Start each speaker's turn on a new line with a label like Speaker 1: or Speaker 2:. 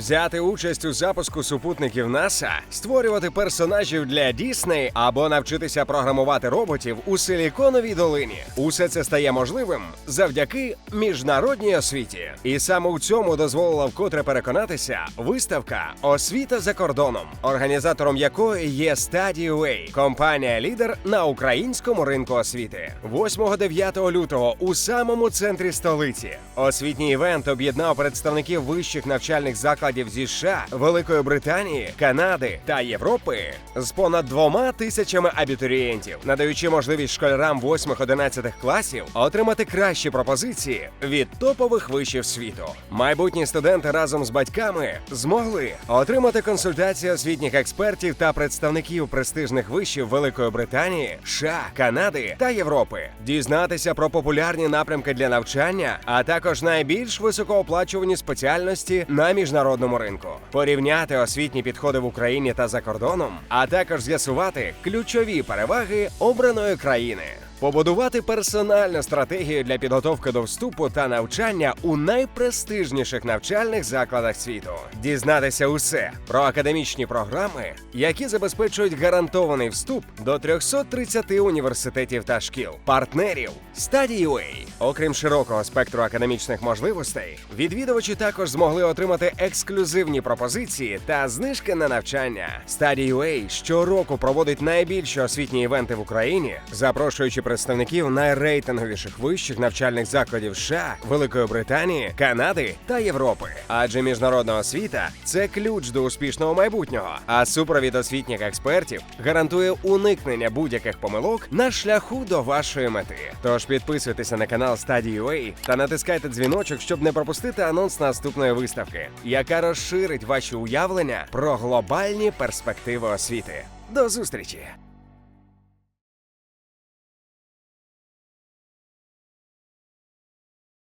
Speaker 1: Взяти участь у запуску супутників НАСА, створювати персонажів для Дісней або навчитися програмувати роботів у Силіконовій долині. Усе це стає можливим завдяки міжнародній освіті. І саме у цьому дозволила вкотре переконатися виставка Освіта за кордоном, організатором якої є StudyWay, компанія-лідер на українському ринку освіти. 8-9 лютого у самому центрі столиці освітній івент об'єднав представників вищих навчальних закладів зі США, Великої Британії, Канади та Європи з понад двома тисячами абітурієнтів, надаючи можливість школярам 8-11 класів отримати кращі пропозиції від топових вишів світу. Майбутні студенти разом з батьками змогли отримати консультації освітніх експертів та представників престижних вишів Великої Британії, США, Канади та Європи, дізнатися про популярні напрямки для навчання, а також найбільш високооплачувані спеціальності на міжнародному ринку, порівняти освітні підходи в Україні та за кордоном, а також з'ясувати ключові переваги обраної країни. Побудувати персональну стратегію для підготовки до вступу та навчання у найпрестижніших навчальних закладах світу, дізнатися усе про академічні програми, які забезпечують гарантований вступ до 330 університетів та шкіл, партнерів StudyUA. Окрім широкого спектру академічних можливостей, відвідувачі також змогли отримати ексклюзивні пропозиції та знижки на навчання. StudyUA щороку проводить найбільші освітні івенти в Україні, запрошуючи представників найрейтинговіших вищих навчальних закладів США, Великої Британії, Канади та Європи. Адже міжнародна освіта це ключ до успішного майбутнього. А супровід освітніх експертів гарантує уникнення будь-яких помилок на шляху до вашої мети. Тож підписуйтеся на канал Study.ua та натискайте дзвіночок, щоб не пропустити анонс наступної виставки, яка розширить ваші уявлення про глобальні перспективи освіти. До зустрічі!